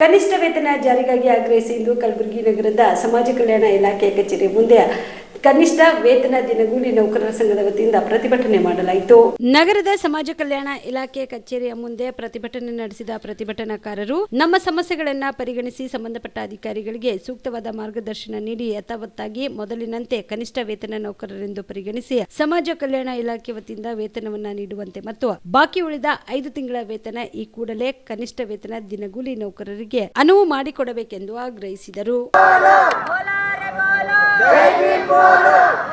ಕನಿಷ್ಠ ವೇತನ ಜಾರಿಗಾಗಿ ಆಗ್ರಹಿಸಿ ಇಂದು ಕಲಬುರಗಿ ನಗರದ ಸಮಾಜ ಕಲ್ಯಾಣ ಇಲಾಖೆ ಕಚೇರಿ ಮುಂದೆ ಕನಿಷ್ಠ ವೇತನ ದಿನಗೂಲಿ ನೌಕರರ ಸಂಘದ ವತಿಯಿಂದ ಪ್ರತಿಭಟನೆ ಮಾಡಲಾಯಿತು. ನಗರದ ಸಮಾಜ ಕಲ್ಯಾಣ ಇಲಾಖೆ ಕಚೇರಿಯ ಮುಂದೆ ಪ್ರತಿಭಟನೆ ನಡೆಸಿದ ಪ್ರತಿಭಟನಾಕಾರರು ನಮ್ಮ ಸಮಸ್ಯೆಗಳನ್ನ ಪರಿಗಣಿಸಿ ಸಂಬಂಧಪಟ್ಟ ಅಧಿಕಾರಿಗಳಿಗೆ ಸೂಕ್ತವಾದ ಮಾರ್ಗದರ್ಶನ ನೀಡಿ ಯಥಾವತ್ತಾಗಿ ಮೊದಲಿನಂತೆ ಕನಿಷ್ಠ ವೇತನ ನೌಕರರೆಂದು ಪರಿಗಣಿಸಿ ಸಮಾಜ ಕಲ್ಯಾಣ ಇಲಾಖೆ ವತಿಯಿಂದ ವೇತನವನ್ನ ನೀಡುವಂತೆ ಮತ್ತು ಬಾಕಿ ಉಳಿದ ಐದು ತಿಂಗಳ ವೇತನ ಈ ಕೂಡಲೇ ಕನಿಷ್ಠ ವೇತನ ದಿನಗೂಲಿ ನೌಕರರಿಗೆ ಅನುವು ಮಾಡಿಕೊಡಬೇಕೆಂದು ಆಗ್ರಹಿಸಿದರು. Baby did.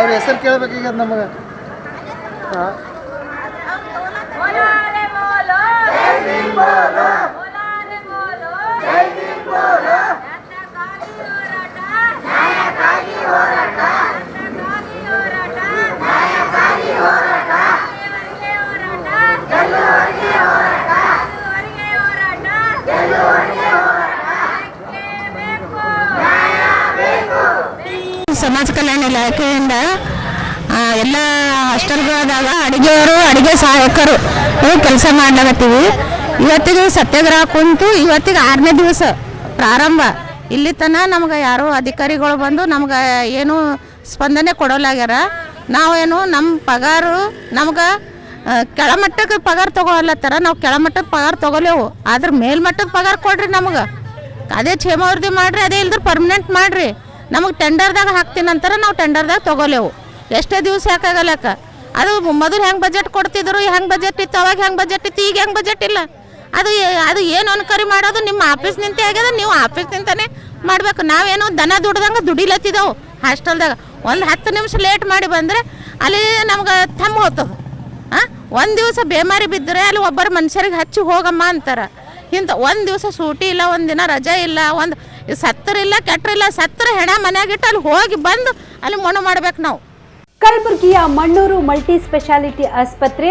ಅವ್ರ ಹೆಸರು ಈಗ ನಮಗೆ. ಹಾಂ. ಸಮಾಜ ಕಲ್ಯಾಣ ಇಲಾಖೆಯಿಂದ ಎಲ್ಲ ಹಾಸ್ಟೆಲ್ಗಳಾದಾಗ ಅಡುಗೆಯವರು, ಅಡುಗೆ ಸಹಾಯಕರು ಕೆಲಸ ಮಾಡ್ಲಾಗತ್ತೀವಿ ಇವತ್ತಿಗೆ ಸತ್ಯಾಗ್ರಹ ಕುಂತು ಇವತ್ತಿಗೆ ಆರನೇ ದಿವಸ ಪ್ರಾರಂಭ. ಇಲ್ಲಿ ತನಕ ನಮ್ಗೆ ಯಾರೋ ಅಧಿಕಾರಿಗಳು ಬಂದು ನಮ್ಗೆ ಏನು ಸ್ಪಂದನೆ ಕೊಡೋಲಾಗ್ಯಾರ ನಾವೇನು ನಮ್ಮ ಪಗಾರು ನಮ್ಗೆ ಕೆಳಮಟ್ಟಕ್ಕೆ ಪಗಾರ ತೊಗೊಳತ್ತಾರ ನಾವು ಕೆಳಮಟ್ಟಕ್ಕೆ ಪಗಾರ ತೊಗೊಲೇವು. ಆದ್ರೆ ಮೇಲ್ಮಟ್ಟಕ್ಕೆ ಪಗಾರ ಕೊಡ್ರಿ ನಮ್ಗೆ. ಅದೇ ಕ್ಷೇಮಾವೃದ್ಧಿ ಮಾಡ್ರಿ, ಅದೇ ಇಲ್ದ್ರೆ ಪರ್ಮನೆಂಟ್ ಮಾಡ್ರಿ. ನಮಗೆ ಟೆಂಡರ್ದಾಗ ಹಾಕ್ತೀನಂತಾರೆ ನಾವು ಟೆಂಡರ್ದಾಗ ತೊಗೊಲೇವು. ಎಷ್ಟೇ ದಿವಸ ಯಾಕಾಗಲ್ಲಕ್ಕ ಅದು ಮೊದಲು ಹೆಂಗೆ ಬಜೆಟ್ ಕೊಡ್ತಿದ್ರು, ಹೆಂಗೆ ಬಜೆಟ್ ಇತ್ತು, ಅವಾಗ ಹೆಂಗೆ ಬಜೆಟ್ ಇತ್ತು, ಈಗ ಹೆಂಗೆ ಬಜೆಟ್ ಇಲ್ಲ. ಅದು ಅದು ಏನು ಅನ್ಕರಿ ಮಾಡೋದು ನಿಮ್ಮ ಆಫೀಸ್ ನಿಂತೆ ಆಗ್ಯದ, ನೀವು ಆಫೀಸ್ ನಿಂತಾನೆ ಮಾಡ್ಬೇಕು. ನಾವೇನು ದನ ದುಡ್ದಂಗೆ ದುಡಿಲತ್ತಿದ್ದೆವು ಹಾಸ್ಟೆಲ್ದಾಗ ಒಂದು ಹತ್ತು ನಿಮಿಷ ಲೇಟ್ ಮಾಡಿ ಬಂದರೆ ಅಲ್ಲಿ ನಮ್ಗೆ ತಮ್ಮ ಹೋಗ್ತದೆ. ಹಾಂ ಒಂದು ದಿವಸ ಬೇಮಾರಿ ಬಿದ್ದರೆ ಅಲ್ಲಿ ಒಬ್ಬರು ಮನುಷ್ಯರಿಗೆ ಹಚ್ಚಿ ಹೋಗಮ್ಮ ಅಂತಾರೆ. ಇಂಥ ಒಂದು ದಿವಸ ಸೂಟಿ ಇಲ್ಲ, ಒಂದು ದಿನ ರಜೆ ಇಲ್ಲ, ಒಂದು ಸತ್ತರಿಲ್ಲ ಕೆಟ್ಟರಿಲ್ಲ ಸತ್ತರ ಹೆಣ ಮನೆಯಾಗಿಟ್ಟು ಅಲ್ಲಿ ಹೋಗಿ ಬಂದು ಅಲ್ಲಿ ಮಣ್ಣು ಮಾಡ್ಬೇಕು ನಾವು. ಕಲಬುರಗಿಯ ಮಣ್ಣೂರು ಮಲ್ಟಿ ಸ್ಪೆಷಾಲಿಟಿ ಆಸ್ಪತ್ರೆ